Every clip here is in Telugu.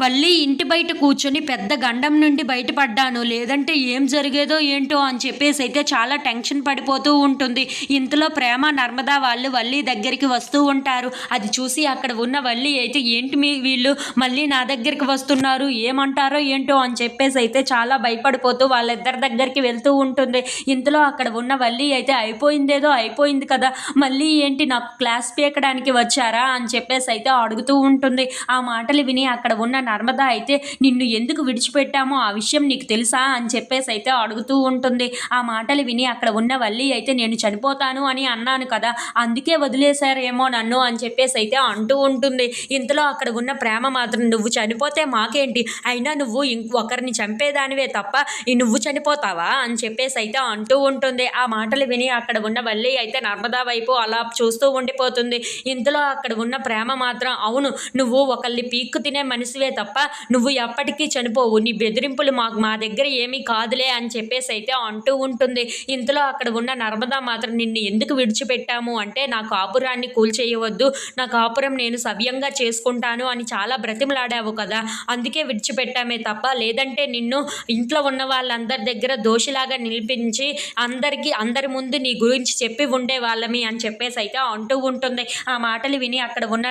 వల్లి ఇంటి బయట కూర్చొని పెద్ద గండం నుండి బయటపడ్డాను. లేదంటే ఏం జరిగేదో ఏంటో అని చెప్పేసి అయితే చాలా టెన్షన్ పడిపోతూ ఉంటుంది. ఇంతలో ప్రేమ నర్మదా వాళ్ళు వల్లి దగ్గరికి వస్తూ ఉంటారు. అది చూసి అక్కడ ఉన్న వల్లి అయితే ఏంటి మీ వీళ్ళు? మళ్ళీ నా దగ్గరికి వస్తున్నారు. ఏమంటారో ఏంటో అని చెప్పేసి అయితే చాలా భయపడిపోతూ వాళ్ళిద్దరి దగ్గరికి వెళ్తూ ఉంటుంది. ఇంతలో అక్కడ ఉన్న వల్లి అయితే అయిపోయిందేదో అయిపోయింది కదా. మళ్ళీ ఏంటి నాకు క్లాస్ పీకడానికి వచ్చారా అని చెప్పేసి అయితే అడుగుతూ ఉంటుంది. ఆ మాటలు విని అక్కడ ఉన్న నర్మద అయితే నిన్ను ఎందుకు విడిచిపెట్టామో ఆ విషయం నీకు తెలుసా అని చెప్పేసి అయితే అడుగుతూ ఉంటుంది. ఆ మాటలు విని అక్కడ ఉన్న వల్లి అయితే నేను చనిపోతాను అని అన్నాను కదా అందుకే వదిలేశారేమో నన్ను అని చెప్పేసి అయితే అంటూ ఉంటుంది. ఇంతలో అక్కడ ఉన్న ప్రేమ మాత్రం నువ్వు చనిపోతే మాకేంటి? అయినా నువ్వు ఇంకొకరిని చంపేదానివే తప్ప నువ్వు చనిపోతావా? అని చెప్పేసి అయితే అంటూ ఉంటుంది. ఆ మాటలు విని అక్కడ ఉన్న వల్లి అయితే నర్మదా వైపు అలా చూస్తూ ఉండిపోతుంది. ఇంతలో అక్కడ ఉన్న ప్రేమ మాత్రం అవును నువ్వు ఒకళ్ళని పీక్కు తినే మనిషివే తప్ప నువ్వు ఎప్పటికీ చనిపోవు. నీ బెదిరింపులు మాకు మా దగ్గర ఏమీ కాదులే అని చెప్పేసి అయితే అంటూ ఉంటుంది. ఇంతలో అక్కడ ఉన్న నర్మదా మాత్రం నిన్ను ఎందుకు విడిచిపెట్టాము అంటే నా కాపురాన్ని కూల్చేయవద్దు. నా కాపురం నేను సవ్యంగా చేసుకుంటాను అని చాలా బ్రతిమలాడావు కదా. అందుకే విడిచిపెట్టామే తప్ప లేదంటే నిన్ను ఇంట్లో ఉన్న వాళ్ళందరి దగ్గర దోషిలాగా నిలిపించి అందరికీ అందరి ముందు నీ గురించి చెప్పి ఉండే వాళ్ళమి అని చెప్పేసి అయితే అంటూ ఉంటుంది. ఆ మాటలు విని అక్కడ ఉన్న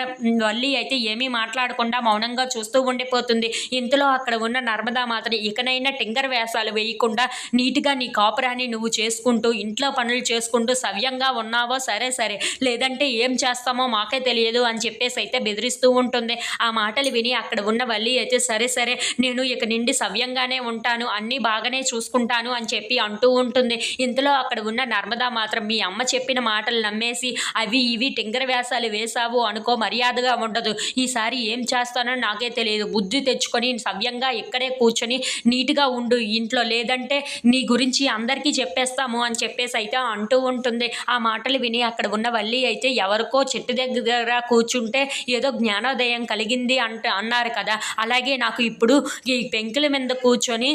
వల్లి అయితే ఏమీ మాట్లాడకుండా మౌనంగా చూస్తూ ఉండిపోతుంది. ఇంతలో అక్కడ ఉన్న నర్మదా మాత్రం ఇకనైనా టింగర్ వేషాలు వేయకుండా నీట్గా నీ కాపురాన్ని నువ్వు చేసుకుంటూ ఇంట్లో పనులు చేసుకుంటూ సవ్యంగా ఉన్నావో సరే సరే. లేదంటే ఏం చేస్తామో మాకే తెలియదు అని చెప్పేసి అయితే బెదిరిస్తూ ఉంటుంది. ఆ మాటలు విని అక్కడ ఉన్న వల్లి అయితే సరే సరే నేను ఇక నుండి సవ్యంగానే ఉంటాను అన్నీ బాగానే చూసుకుంటాను అని చెప్పి అంటూ ఉంటుంది. ఇంతలో అక్కడ ఉన్న నర్మదా మాత్రం మీ అమ్మ చెప్పిన మాటలు నమ్మేసి అవి ఇవి టింగర్ వేషాలు వేశావు అనుకో మర్యాదగా ఉండదు. ఈసారి ఏం చేస్తానో నాకే తెలియదు. బుద్ధి తెచ్చుకొని సవ్యంగా ఇక్కడే కూర్చొని నీట్గా ఉండు ఇంట్లో లేదంటే నీ గురించి అందరికీ చెప్పేస్తాము అని చెప్పేసి అయితే అంటూ ఉంటుంది. ఆ మాటలు విని అక్కడ ఉన్న వల్లి అయితే ఎవరికో చెట్టు దగ్గర కూర్చుంటే ఏదో జ్ఞానోదయం కలిగింది అంట అన్నారు కదా. అలాగే నాకు ఇప్పుడు ఈ పెంకుల మీద కూర్చొని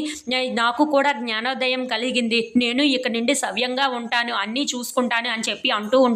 నాకు కూడా జ్ఞానోదయం కలిగింది. నేను ఇక నుండి సవ్యంగా ఉంటాను అన్నీ చూసుకుంటాను అని చెప్పి అంటూ ఉంటాను